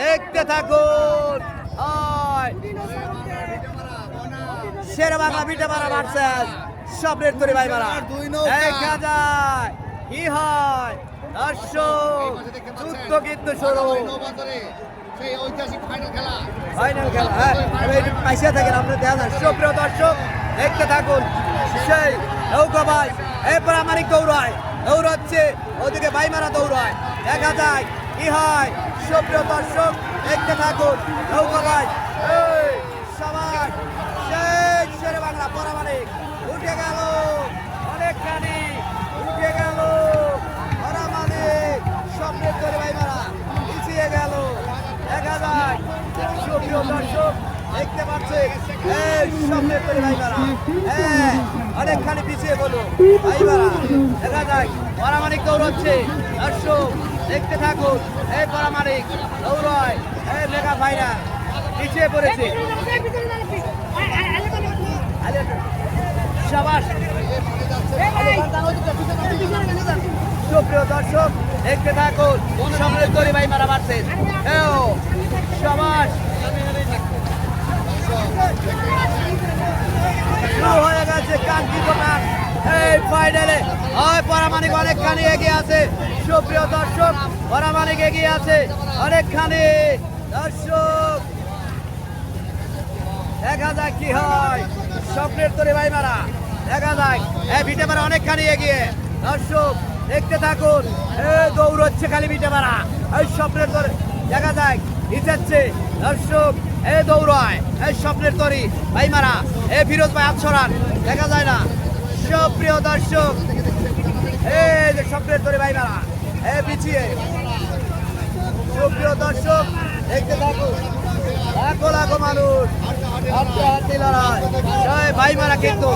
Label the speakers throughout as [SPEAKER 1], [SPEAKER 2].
[SPEAKER 1] দেখতে থাকুন। শের বাংলা বিটে মারা মারছেন। স্বপ্নের তরি ভাই মারা। দেখা যায়। কি হয়? দর্শক, যুদ্ধ কিন্তু শুরু।
[SPEAKER 2] ফাইনাল খেলা।
[SPEAKER 1] হ্যাঁ পাইসা থাকেন আপনি দেখা যান সুপ্রিয় দর্শক, দেখতে থাকুন। সেই নৌকা ভাই এই প্রামাণিক দৌড়ায় দৌড়াচ্ছে, ওদিকে বাইমারা দৌড়ায়। দেখা যায়। কি হয়? সুপ্রিয় দর্শক, দেখতে থাকুন নৌকা ভাই এই সবাই সেই শেরে বাংলা পরামানিক। উঠে গেল অনেকখানি, উঠে গেল পরামানিক। স্বপ্নের করে বাইমারা পিছিয়ে গেল। দেখা যায় সুপ্রিয় দর্শক, দেখতে পাচ্ছে এই সামনে করে ভাইবারা হ্যাঁ অনেকখানি পিছিয়ে বলো ভাইবারা দেখা যায় পরামানিক দৌড়চ্ছে দর্শক দেখতে থাকুন। এই পরামানিক দৌড়ায়। এই মেগা ফাইনাল পিছিয়ে পড়েছে। সাবাস। সুপ্রিয় দর্শক, দেখতে থাকুন। সামনে তরি ভাই মারা মারছেন সাবাস। শুরু হয়ে গেছে কাঙ্ক্ষিত ম্যাচ এই ফাইনালে হয় পরামানিক অনেকখানি এগিয়ে আছে। সুপ্রিয় দর্শক ওরা পরামানিক এগিয়ে আছে অনেকখানি। দর্শক, দেখা যাক কি হয়। স্বপ্নের তরি ভাই মারা দেখা যাক। হ্যাঁ ভিটে মারা অনেকখানি এগিয়ে। দর্শক, দেখতে থাকুন। দৌড়চ্ছে খালি ভিটে মারা। এই স্বপ্নের তরে, দেখা যাক, ইচ্ছাচ্ছে। দর্শক, এ, দৌড়ায়। এই স্বপ্নের তরি ভাই মারা এ, ফিরোজ ভাই আছরান দেখা যায় না। সুপ্রিয় দর্শক এই স্বপ্নের তরি ভাই মারা এ, পিছিয়ে। সুপ্রিয় দর্শক, দেখতে থাকুন। লাখো লাখো মানুষ ভাই মারা কিন্তু।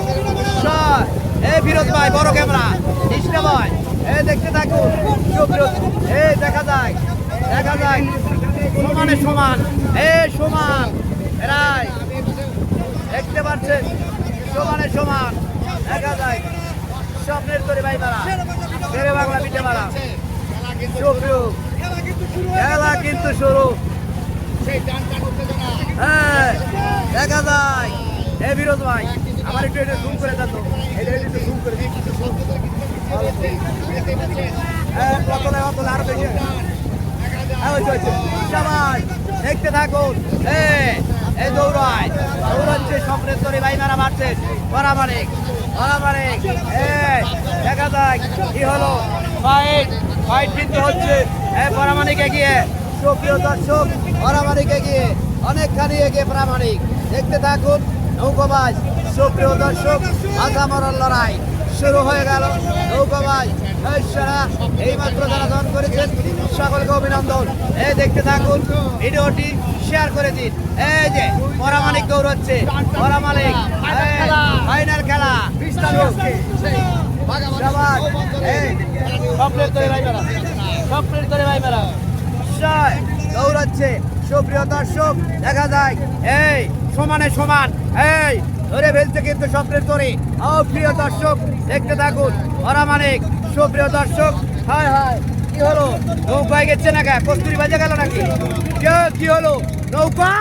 [SPEAKER 1] জয়। এ, ফিরোজ ভাই, বড় ক্যামেরা। কৃষ্ণ ভাই, এ, দেখতে থাকুন। এ, দেখা যায়। দেখা যায়। সমানে সমান। এ, সমান। এরাই দেখতে পাচ্ছেন? সমানে সমান। দেখা যায়। স্বপ্নের তরে ভাই মারা। শেরে বাংলা পিঠে মারা। খেলা কিন্তু শুরু। হ্যাঁ দেখা যায়। এ বিরোধ ভাই, আমার একটু এটা জুম তো হ্যাঁ আরও হ্যাঁ হয়েছে হয়েছে। সবাই, দেখতে থাকুন। দৌড়ায়। স্বপ্নের তরে ভাই মারা মারছে। পরামানিক পরামানিক দেখা যায়, কি হলো? ফাইট ফাইট কিন্তু হচ্ছে। এ পরামানিক এগিয়ে। সুপ্রিয় দর্শক পরামানিক এগিয়ে। অনেকখানি এগিয়ে প্রামাণিক। দেখতে থাকুন নৌকোবাজ। সুপ্রিয় দর্শক মাথা মরার লড়াই শুরু হয়ে গেল। নৌকোবাজ সেরা এই মাত্র যারা দন করেছেন সকলকে অভিনন্দন। এই দেখতে থাকুন ভিডিওটি শেয়ার করে দিন। এই যে পরামানিক দৌড়চ্ছে। পরামানিক ফাইনাল খেলা। দৌড়াচ্ছে সুপ্রিয় দর্শক দেখা যায় এই সমানে সমান এই ধরে ফেলছে কিন্তু স্বপ্নের তরে ও প্রিয় দর্শক দেখতে থাকুন অরামানিক সুপ্রিয় দর্শক হায় হায় কি হলো নৌকায় গেছে না কে কস্তুরি বাজে গেল নাকি কে হলো নৌকা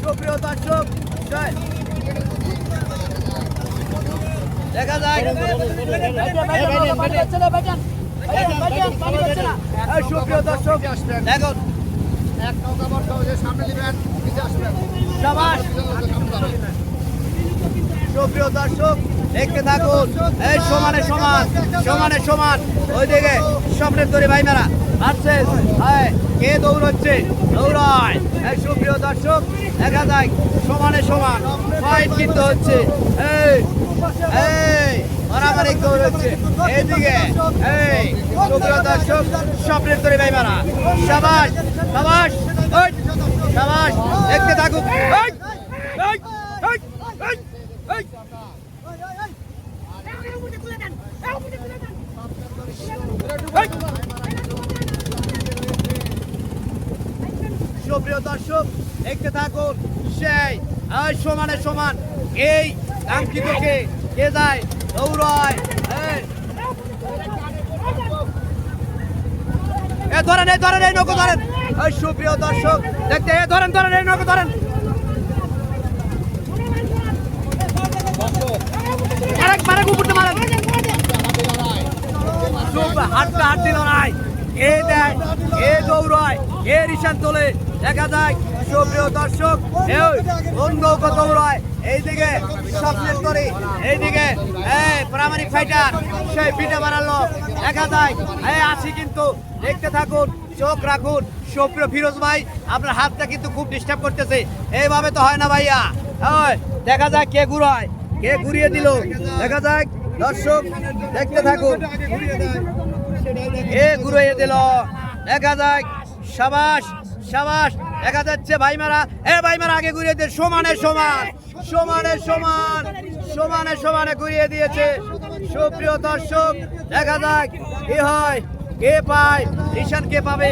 [SPEAKER 1] সুপ্রিয় দর্শক দেখা যায় সুপ্রিয় দর্শক দেখুন
[SPEAKER 2] এক নৌকা বর্ষ সামনে দিবেন পিছিয়ে আসবেন
[SPEAKER 1] সুপ্রিয় দর্শক দেখতে থাকুন। এই সমানে সমান সমানে সমান। ওইদিকে স্বপ্নের ভাই মেরা আসছে কে দৌড়চ্ছে? দৌড়ায়। এই সুপ্রিয় দর্শক, দেখা যায় সমানে সমান। ফাইট কিন্তু হচ্ছে। এই এই, মারামারি দৌড়চ্ছে। এইদিকে, এই, সুপ্রিয় দর্শক, স্বপ্নের তরি ভাই মেরা সাবাস সাবাস, ওই সাবাস দেখতে থাকুক এই এই এই এই এই সুপ্রিয় দর্শক, দেখতে থাকুন, সেই সমানে সমান, এই কাঙ্ক্ষিত কে যায়? দৌড়ায় এ ধরেন এই ধরেন, এই নৌকো ধরেন। এই সুপ্রিয় দর্শক, দেখতে, এ ধরেন ধরেন, এই নৌকো ধরেন। মারেক মারেক উপরটা মারেন। হাড্ডা হাড্ডি লড়াই। এ দেয়, এ দৌড়ায়, এ রিসান তোলে। দেখা যায়, সুপ্রিয় দর্শক নৌকা দৌড়ায়। এইদিকে স্বপ্নের তরে, এইদিকে, এই প্রামাণিক ফাইটার, সেই পিঠে বাড়ালো দেখা যায়, এই আসি কিন্তু, দেখতে থাকুন, চোখ রাখুন। সুপ্রিয় ফিরোজ ভাই, আপনার হাতটা কিন্তু খুব ডিস্টার্ব করতেছে। এইভাবে তো হয় না ভাইয়া। ওই, দেখা যায় কে ঘুরায়, কে ঘুরিয়ে দিল। দেখা যাক দর্শক, দেখতে থাকুন। এ ঘুরিয়ে দিল। দেখা যাক, সাবাস সাবাস, দেখা যাচ্ছে ভাইমারা। এ ভাইমারা আগে ঘুরিয়ে দিয়ে সমানে সমান সমানে সমান, সমানে সমানে ঘুরিয়ে দিয়েছে। সুপ্রিয় দর্শক, দেখা যাক কি হয়, কে পায় রিশান কে পাবে।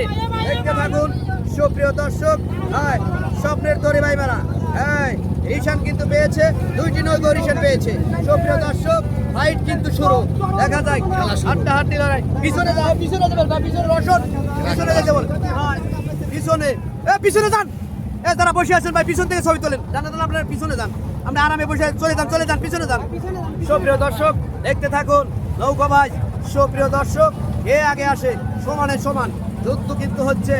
[SPEAKER 1] দেখতে থাকুন, সুপ্রিয় দর্শক হয় স্বপ্নের তরে ভাইমারা। হ্যাঁ রিশান কিন্তু পেয়েছে, দুইটি নৌকো রিশান পেয়েছে। সুপ্রিয় দর্শক ফাইট কিন্তু শুরু। দেখা যায় হাড্ডা হাড্ডি লড়াই। পিছনে যাও, পিছনে যাবেন পিছনে রসন পিছনে যেতে বল। পিছনে। এ, পিছনে যান। এ, যারা বসে আছেন ভাই, পিছন থেকে ছবি তোলেন। জানা তাহলে আপনারা পিছনে যান। আপনি আরামে বসে চলে যান চলে যান, পিছনে যান। সুপ্রিয় দর্শক, দেখতে থাকুন। নৌকা ভাই, সুপ্রিয় দর্শক, কে আগে আসে? সমানে সমান। যুদ্ধ কিন্তু হচ্ছে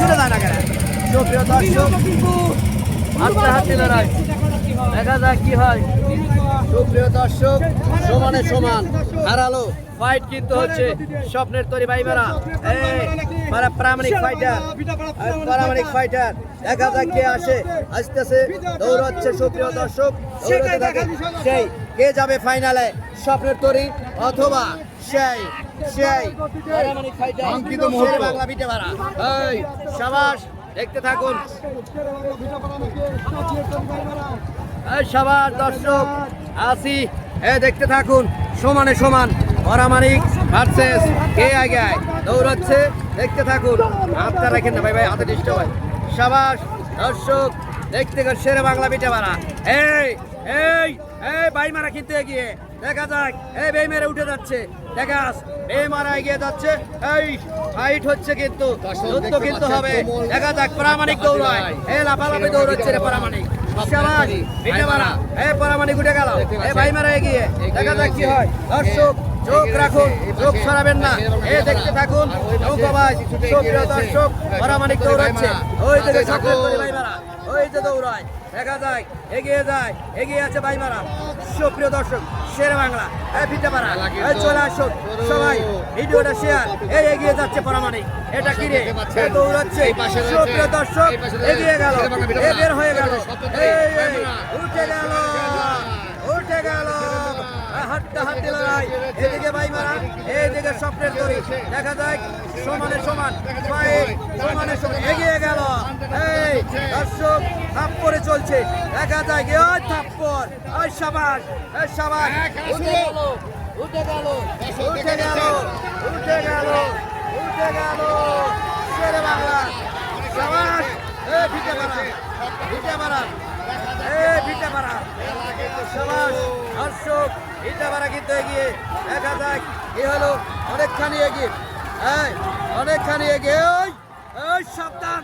[SPEAKER 1] লোক যায় না কেন? সুপ্রিয় দর্শক। হাতে হাতে লড়াই দেখা যাক কি হয়। সুপ্রিয় দর্শক। সমানে সমান। হারালো। ফাইট কিন্তু হচ্ছে স্বপ্নের তরি ভাইবেরা। এই মানে প্রামাণিক ফাইটার প্রামাণিক ফাইটার দেখা যাক কে আসে। আসতেছে দৌড়াচ্ছে সুপ্রিয় দর্শক। দৌড়াতে থাকে। সেই কে যাবে ফাইনালে স্বপ্নের তরি অথবা সেই সেই। ফাইটার
[SPEAKER 2] মুহূর্ত।
[SPEAKER 1] বাংলা পিঠে ভাড়া। এই সাবাস দেখতে থাকুন। এই সবার দর্শক আসি। এ দেখতে থাকুন। সমানে সমান পরামানিক ভার্সেস কে আগে আয়? দৌড়াচ্ছে দেখতে থাকুন। হাতটা রাখেন না ভাই ভাই হাতে ডিস্টার্ব হয়। সাবাস দর্শক দেখতে গেল শেরে বাংলা পিঠে মারা এই এই এই বাই মারা কিন্তু এগিয়ে। দেখা যাক। এই বেই মেরে উঠে যাচ্ছে। দেখাস বেই মারা এগিয়ে যাচ্ছে। এই ফাইট হচ্ছে কিন্তু যুদ্ধ কিন্তু হবে। দেখা যাক প্রামাণিক দৌড়ায়। এ লাফালাফি দৌড়াচ্ছে রে প্রামাণিক। মারা। এ প্রামাণিক উঠে গেল। এ ভাই মারা এগিয়ে দেখা যাক কি হয়। দর্শক চোখ রাখুন চোখ সরাবেন না। এ দেখতে থাকুন। নৌকাবাজ সুপ্রিয় দর্শক প্রামাণিক দৌড়াচ্ছে। ওই থেকে ওই যে দৌড়ায়। দেখা যায় এগিয়ে যায় এগিয়ে আছে ভাই মারা। সুপ্রিয় দর্শক শের বাংলা। এই চলে আসুন সবাই ভিডিওটা শেয়ার এই এগিয়ে যাচ্ছে প্রামাণিক। এটা কি রে? দৌড়াচ্ছে।
[SPEAKER 2] এই পাশে রয়েছে।
[SPEAKER 1] সুপ্রিয় দর্শক। এগিয়ে গেল। এ বের হয়ে গেল। উঠে গেল। উঠে গেল। হাতটা হাতে লড়াই। এদিকে ভাই মারা। এইদিকে স্বপ্নের তরি। দেখা যায় সমানে সমান। পায়ে সমানে। সমান এগিয়ে গেল। এই দর্শক থাপ্পরে চলছে। দেখা যায় কি থাপ্পর ওই সাবাস ওই সাবাস উঠে গেল উঠে গেল উঠে গেল উঠে গেল উঠে গেল। শেরে বাংলা সাবাস এ ভিটে মারা ভিটে মারা এ ভিটে মারা। সমাজ দর্শক ভিটে মারা কিন্তু এগিয়ে। দেখা যাক কি হলো অনেকখানি এগিয়ে। এই অনেকখানি এগিয়ে। ওই ওই সাবধান।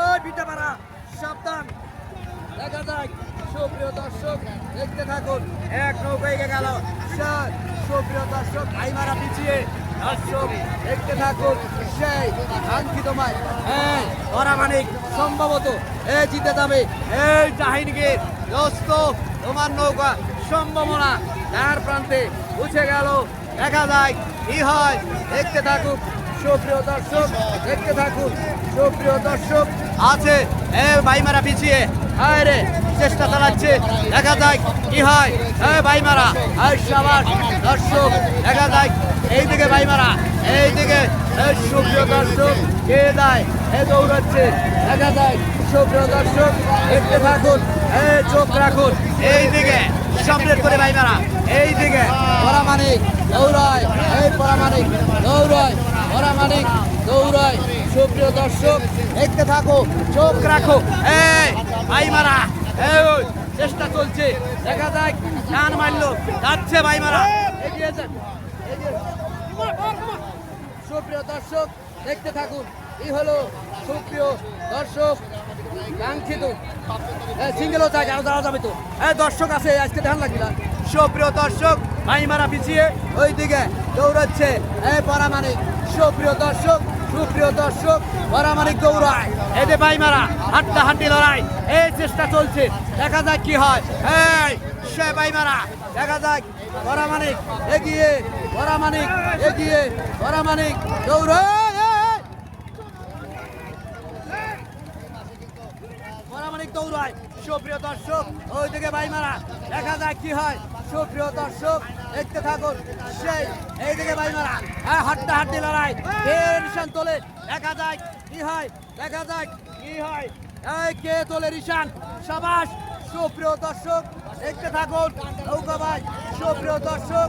[SPEAKER 1] ওই ভিটে মারা সাবধান। দেখা যাক। দেখতে থাকুন, এক নৌকা এগিয়ে গেল। দেখতে থাকুন, সেই কাঙ্ক্ষিত মাই হ্যাঁ পরামানিক সম্ভবত এ জিতে যাবে। এই জাহিনকে দোস্ত, তোমার নৌকা সম্ভাবনা তার প্রান্তে উঠে গেল। দেখা যায় কি হয়। দেখতে থাকুক সুপ্রিয় দর্শক, দেখতে থাকুন, সুপ্রিয় দর্শক। আছে এ ভাইমারা পিছিয়ে। হায় রে, চেষ্টা চালাচ্ছে। দেখা যায় কি হয়। এ ভাইমারা এই সবার দর্শক, দেখা যায় এইদিকে ভাইমারা এইদিকে। এই সুপ্রিয় দর্শক, কে দেয়? এ দৌড়াচ্ছে? দেখা যায় সুপ্রিয় দর্শক, দেখতে থাকুন। এ চোখ রাখুন। এইদিকে স্বপ্নের করে ভাইমারা এইদিকে পরামানিক দৌড়ায়। এই পরামানিক দৌড়ায়। পরামানিক দৌড়ায়। সুপ্রিয় দর্শক, দেখতে থাকো, চোখ রাখো। এই ভাই মারা এই চেষ্টা চলছে। দেখা যাক টান মারলো, যাচ্ছে ভাইমারা। এগিয়ে যান। সুপ্রিয় দর্শক, দেখতে থাকুন, এই হলো সুপ্রিয় দর্শক। কাঙ্ক্ষিত। সিঙ্গেলও থাকে আরও দাঁড়া যাবে তো। হ্যাঁ দর্শক আছে, আজকে ধ্যান লাগবে না। সুপ্রিয় দর্শক, মাইমারা পিছিয়ে ওই দিকে দৌড়াচ্ছে। এই পরামানিক সুপ্রিয় দর্শক সুপ্রিয় দর্শক পরামানিক দৌড়ায়। এই যে বাইমারা হাড্ডা হাড্ডি লড়াই, এই চেষ্টা চলছে। দেখা যাক কি হয়। এই, সে বাইমারা দেখা যাক। পরামানিক এগিয়ে পরামানিক এগিয়ে পরামানিক দৌড়ায় এই! পরামানিক দৌড়ায় সুপ্রিয় দর্শক, ওইদিকে বাইমারা দেখা যাক কি হয়? সুপ্রিয় দর্শক, দেখতে থাকুন, সেই এইদিকে বাইমারা হ্যাঁ হাড্ডা হাড্ডি লড়াই টেনশন তোলে, দেখা যাক কি হয়? দেখা যাক কি হয়? এই কে তোলে রিশান সাবাস, সুপ্রিয় দর্শক, দেখতে থাকুন, নৌকা ভাই, সুপ্রিয় দর্শক,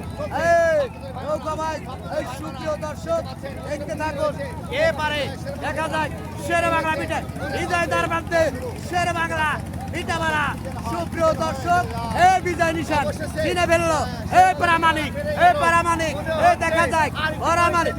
[SPEAKER 1] এই নৌকা ভাই, এই সুপ্রিয় দর্শক, দেখতে থাকুন কে পারে, দেখা যায় শেরে বাংলা পিঠে বিজয় দ্বার বাঁধতে শেরে বাংলা পিঠা মারা সুপ্রিয় দর্শক, এ বিজয় নিশান কিনে ফেলল। এ প্রামাণিক এ প্রামাণিক, এ দেখা যায় প্রামাণিক